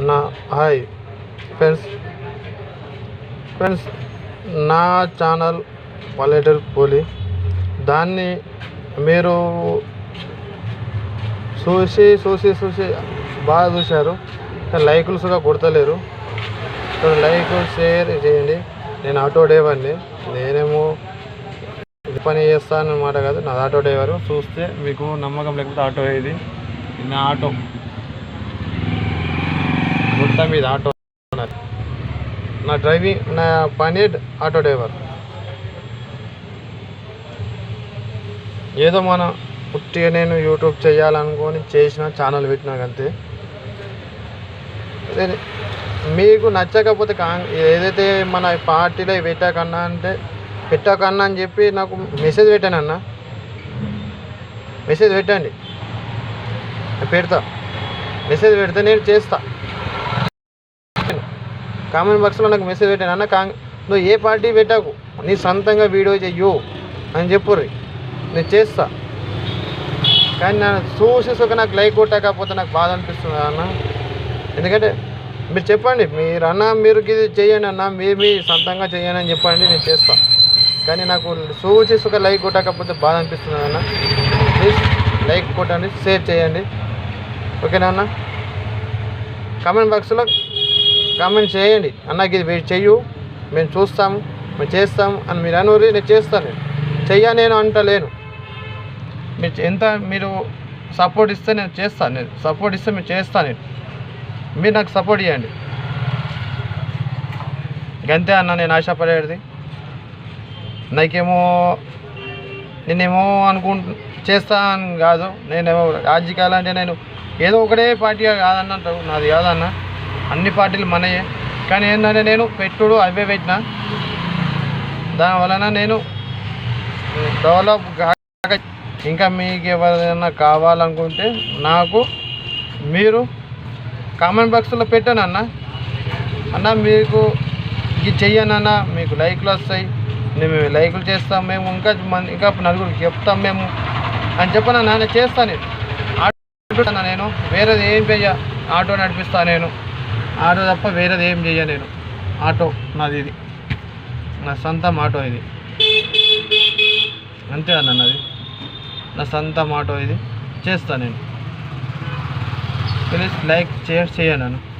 అన్న hi. Friends friends నా channel పల్లెటూరు పోలి దాన్ని మీరు చూసి చూసి చూసి బాగా చూశారు. లైకులు కూడా కొడతలేరు. లైక్ షేర్ చేయండి. నేను ఆటో డ్రైవర్ని. నేనేమో ఇది పని చేస్తాను అనమాట కాదు నాది ఆటో డ్రైవరు. చూస్తే మీకు నమ్మకం లేకపోతే ఆటో ఇది. నా ఆటో. మొత్తం ఇది ఆటో నా డ్రైవింగ్ నా పని ఆటో డ్రైవర్. ఏదో మన పుట్టిగా నేను యూట్యూబ్ చేయాలనుకొని చేసిన ఛానల్ పెట్టినాక అంతే మీకు నచ్చకపోతే కాంగ్ ఏదైతే మన పార్టీలో పెట్టాకన్నా అంటే పెట్టాకన్నా అని చెప్పి నాకు మెసేజ్ పెట్టాను అన్న. మెసేజ్ పెట్టండి. పెడతా. మెసేజ్ పెడితే నేను చేస్తా. కామెంట్ బాక్స్లో నాకు మెసేజ్ పెట్టాను అన్న కాంగ్ నువ్వు ఏ పార్టీ పెట్టాకు నీ సొంతంగా వీడియో చెయ్యు అని చెప్పుర్రి. నేను చేస్తా. కానీ నేను చూసేసి ఒక నాకు లైక్ కొట్టకపోతే నాకు బాధ అనిపిస్తుంది అన్న ఎందుకంటే మీరు చెప్పండి మీరు అన్న మీరు ఇది చేయండి అన్న మీరు మీ సొంతంగా చేయండి అని చెప్పండి నేను చేస్తా. కానీ నాకు చూసి ఒక లైక్ కొట్టకపోతే బాధ అనిపిస్తుంది అన్న ప్లీజ్ లైక్ కొట్టండి షేర్ చేయండి. ఓకేనా అన్న? కామెంట్ బాక్స్లో కామెంట్ చేయండి. అన్నకి ఇది మీరు చెయ్యు మేము చూస్తాం మేము చేస్తాం అని మీరు అనురి నేను చేస్తాను నేను. చెయ్య నేను అంటలేను. మీరు ఎంత మీరు సపోర్ట్ ఇస్తే నేను చేస్తాను నేను. సపోర్ట్ ఇస్తే మేము చేస్తాను నేను. మీరు నాకు సపోర్ట్ ఇవ్వండి గంతే అన్న నేను ఆశపడేది. నాకేమో నేనేమో అనుకుంటు చేస్తాను కాదు. నేనేమో రాజకీయాలు అంటే నేను ఏదో ఒకటే పార్టీ కాదన్న నాది కాదన్నా. అన్ని పార్టీలు మనయే. కానీ ఏంటంటే నేను పెట్టుడు అవే పెట్టిన. దాని వలన నేను డెవలప్ కాక ఇంకా మీకు ఎవరైనా కావాలనుకుంటే నాకు మీరు కామెంట్ బాక్స్లో పెట్టాను అన్న. అన్న మీకు ఇది చెయ్యనన్న మీకు లైక్లు వస్తాయి. నేను మేము లైకులు చేస్తాం మేము. ఇంకా ఇంకా నలుగురికి చెప్తాం మేము. అని చెప్పను? అన్న చేస్తాను నేను. ఆటో నేను. వేరేది ఏం చెయ్య? ఆటో నడిపిస్తాను నేను. ఆటో తప్ప వేరేది ఏం చెయ్య నేను. ఆటో నాది ఇది. నా సొంతం ఆటో ఇది. అంతే అన్న నాది. నా సొంతం ఆటో ఇది. చేస్తాను నేను. ప్లీజ్ లైక్ షేర్ చేయను